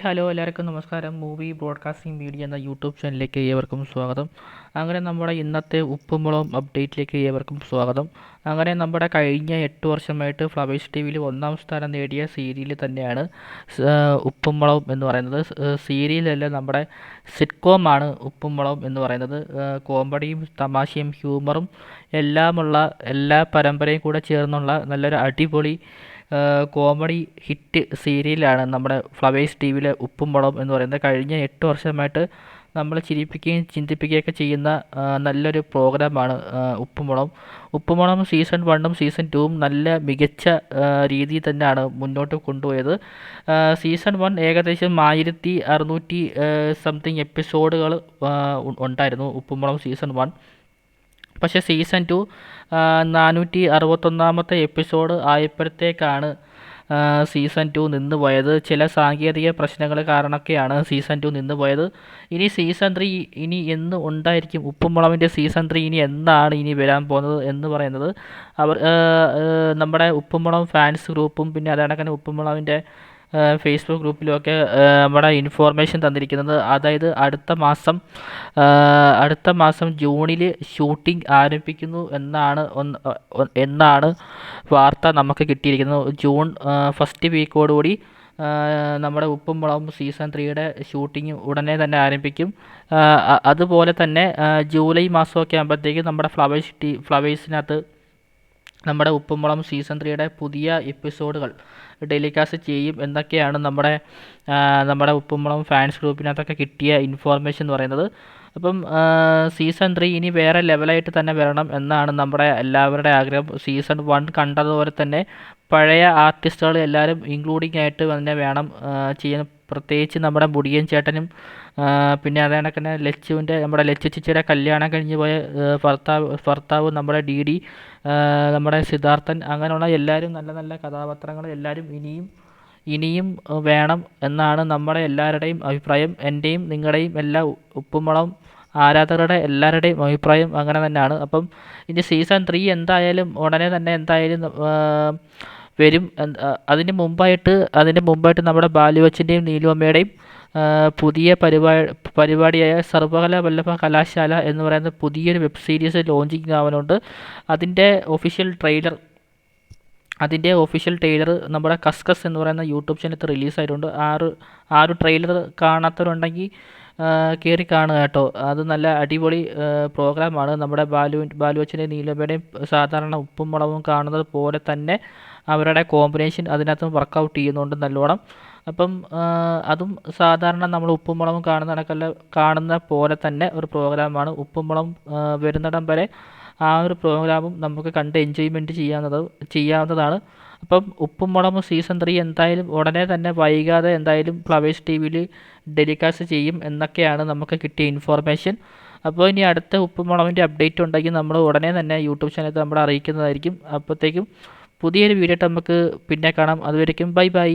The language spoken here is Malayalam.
ഹലോ എല്ലാവർക്കും നമസ്കാരം. മൂവി ബ്രോഡ്കാസ്റ്റിംഗ് മീഡിയ എന്ന യൂട്യൂബ് ചാനലിലേക്ക് ഏവർക്കും സ്വാഗതം. അങ്ങനെ നമ്മുടെ ഇന്നത്തെ ഉപ്പുമുളകും അപ്ഡേറ്റിലേക്ക് ഏവർക്കും സ്വാഗതം. അങ്ങനെ നമ്മുടെ കഴിഞ്ഞ എട്ട് വർഷമായിട്ട് ഫ്ലവേഴ്സ് ടി വിയിൽ ഒന്നാം സ്ഥാനം നേടിയ സീരിയൽ തന്നെയാണ് ഉപ്പുമുളകും എന്ന് പറയുന്നത്. സീരിയലല്ല നമ്മുടെ സിറ്റ്കോമാണ് ഉപ്പുമുളകും എന്ന് പറയുന്നത്. കോമഡിയും തമാശയും ഹ്യൂമറും എല്ലാമുള്ള എല്ലാ പരമ്പരയും കൂടെ ചേർന്നുള്ള നല്ലൊരു അടിപൊളി കോമഡി ഹിറ്റ് സീരിയലാണ് നമ്മുടെ ഫ്ലവേഴ്സ് ടി വിയിലെ ഉപ്പും മുളകും എന്ന് പറയുന്നത്. കഴിഞ്ഞ എട്ട് വർഷമായിട്ട് നമ്മൾ ചിരിപ്പിക്കുകയും ചിന്തിപ്പിക്കുകയൊക്കെ ചെയ്യുന്ന നല്ലൊരു പ്രോഗ്രാമാണ് ഉപ്പും ഉപ്പുമുളം ഉപ്പും മുളകും സീസൺ വണ്ണും സീസൺ ടൂവും നല്ല മികച്ച രീതിയിൽ തന്നെയാണ് മുന്നോട്ട് കൊണ്ടുപോയത്. സീസൺ വൺ ഏകദേശം ആയിരത്തി അറുന്നൂറ്റി സംതിങ് എപ്പിസോഡുകൾ ഉണ്ടായിരുന്നു ഉപ്പും മുളകും സീസൺ വൺ. പക്ഷേ സീസൺ ടു നാനൂറ്റി അറുപത്തൊന്നാമത്തെ എപ്പിസോഡ് ആയപ്പോഴത്തേക്കാണ് സീസൺ ടു നിന്ന് പോയത് ചില സാങ്കേതിക പ്രശ്നങ്ങൾ കാരണമൊക്കെയാണ് സീസൺ ടു നിന്ന് പോയത് ഇനി സീസൺ ത്രീ ഇനി എന്ന് ഉണ്ടായിരിക്കും. ഉപ്പുമുളവിന്റെ സീസൺ ത്രീ ഇനി എന്നാണ് ഇനി വരാൻ പോകുന്നത് എന്ന് പറയുന്നത്. അവർ നമ്മുടെ ഉപ്പുമുളം ഫാൻസ് ഗ്രൂപ്പും പിന്നെ അതേക്കണക്കിന് ഉപ്പുമുളവിന്റെ ഫേസ്ബുക്ക് ഗ്രൂപ്പിലുമൊക്കെ നമ്മുടെ ഇൻഫോർമേഷൻ തന്നിരിക്കുന്നത്. അതായത് അടുത്ത മാസം അടുത്ത മാസം ജൂണിൽ ഷൂട്ടിംഗ് ആരംഭിക്കുന്നു എന്നാണ് എന്നാണ് വാർത്ത നമുക്ക് കിട്ടിയിരിക്കുന്നത്. ജൂൺ ഫസ്റ്റ് വീക്കോടുകൂടി നമ്മുടെ ഉപ്പും മുളകും സീസൺ ത്രീയുടെ ഷൂട്ടിംഗ് ഉടനെ തന്നെ ആരംഭിക്കും. അതുപോലെ തന്നെ ജൂലൈ മാസമൊക്കെ ആകുമ്പോഴത്തേക്കും നമ്മുടെ ഫ്ലവേഴ്സ് ടി ഫ്ലവേഴ്സിനകത്ത് നമ്മുടെ ഉപ്പുമുളം സീസൺ ത്രീയുടെ പുതിയ എപ്പിസോഡുകൾ ടെലികാസ്റ്റ് ചെയ്യും എന്നൊക്കെയാണ് നമ്മുടെ നമ്മുടെ ഉപ്പുമുളം ഫാൻസ് ഗ്രൂപ്പിനകത്തൊക്കെ കിട്ടിയ ഇൻഫോർമേഷൻ എന്ന് പറയുന്നത്. അപ്പം സീസൺ ത്രീ ഇനി വേറെ ലെവലായിട്ട് തന്നെ വരണം എന്നാണ് നമ്മുടെ എല്ലാവരുടെ ആഗ്രഹം. സീസൺ വൺ കണ്ടതുപോലെ തന്നെ പഴയ ആർട്ടിസ്റ്റുകൾ എല്ലാവരും ഇൻക്ലൂഡിംഗ് ആയിട്ട് തന്നെ വേണം ചെയ്യാൻ പ്രത്യേകിച്ച് നമ്മുടെ മുടിയൻ ചേട്ടനും പിന്നെ അതേ കണക്ക് തന്നെ ലച്ചുവിന്റെ നമ്മുടെ ലച്ചു ചേച്ചിയുടെ കല്യാണം കഴിഞ്ഞ് പോയ ഭർത്താവ് ഭർത്താവ് നമ്മുടെ ഡി ഡി നമ്മുടെ സിദ്ധാർത്ഥൻ അങ്ങനെയുള്ള എല്ലാവരും നല്ല നല്ല കഥാപാത്രങ്ങൾ എല്ലാവരും ഇനിയും ഇനിയും വേണം എന്നാണ് നമ്മുടെ എല്ലാവരുടെയും അഭിപ്രായം. എന്റെയും നിങ്ങളുടെയും എല്ലാ ഉപ്പുമുളം ആരാധകരുടെ എല്ലാവരുടെയും അഭിപ്രായം അങ്ങനെ തന്നെയാണ്. അപ്പം ഇനി സീസൺ ത്രീ എന്തായാലും ഉടനെ തന്നെ എന്തായാലും വരും. അതിന് മുമ്പായിട്ട് അതിന് മുമ്പായിട്ട് നമ്മുടെ ബാലുവച്ചന്റെയും നീലുവമ്മയുടെയും പുതിയ പരിപാടി പരിപാടിയായ സർവകല വല്ലഭ കലാശാല എന്ന് പറയുന്ന പുതിയൊരു വെബ് സീരീസ് ലോഞ്ചിങ് ആവാനുണ്ട്. അതിന്റെ ഒഫീഷ്യൽ ട്രെയിലർ അതിന്റെ ഒഫീഷ്യൽ ട്രെയിലർ നമ്മുടെ കസ്കസ് എന്ന് പറയുന്ന യൂട്യൂബ് ചാനലത്ത് റിലീസായിട്ടുണ്ട്. ആ ഒരു ആ ഒരു ട്രെയിലർ കാണാത്തവരുണ്ടെങ്കിൽ കയറി കാണുക കേട്ടോ. അത് നല്ല അടിപൊളി പ്രോഗ്രാമാണ് നമ്മുടെ ബാലു ബാലു അച്ഛന്റെ നീലമ്മയുടെയും സാധാരണ ഉപ്പും മുളകും കാണുന്നത് പോലെ തന്നെ അവരുടെ കോമ്പിനേഷൻ അതിനകത്ത് വർക്കൗട്ട് ചെയ്യുന്നുണ്ട് നല്ലോണം. അപ്പം അതും സാധാരണ നമ്മൾ ഉപ്പും മുളകും കാണുന്ന കണക്കല്ല കാണുന്ന പോലെ തന്നെ ഒരു പ്രോഗ്രാമാണ് ഉപ്പും മുളകും വരുന്നിടം വരെ ആ ഒരു പ്രോഗ്രാമും നമുക്ക് കണ്ട് എൻജോയ്മെന്റ് ചെയ്യാവുന്നത് ചെയ്യാവുന്നതാണ്. അപ്പം ഉപ്പും മുളകും സീസൺ ത്രീ എന്തായാലും ഉടനെ തന്നെ വൈകാതെ എന്തായാലും ഫ്ലവേഴ്സ് ടി വിയിൽ ടെലികാസ്റ്റ് ചെയ്യും എന്നൊക്കെയാണ് നമുക്ക് കിട്ടിയ ഇൻഫോർമേഷൻ അപ്പോൾ ഇനി അടുത്ത ഉപ്പുമുളവിന്റെ അപ്ഡേറ്റ് ഉണ്ടെങ്കിൽ നമ്മൾ ഉടനെ തന്നെ യൂട്യൂബ് ചാനലിൽ നമ്മൾ അറിയിക്കുന്നതായിരിക്കും. അപ്പോഴത്തേക്കും പുതിയൊരു വീഡിയോ നമുക്ക് പിന്നെ കാണാം. അതുവരേക്കും ബൈ ബൈ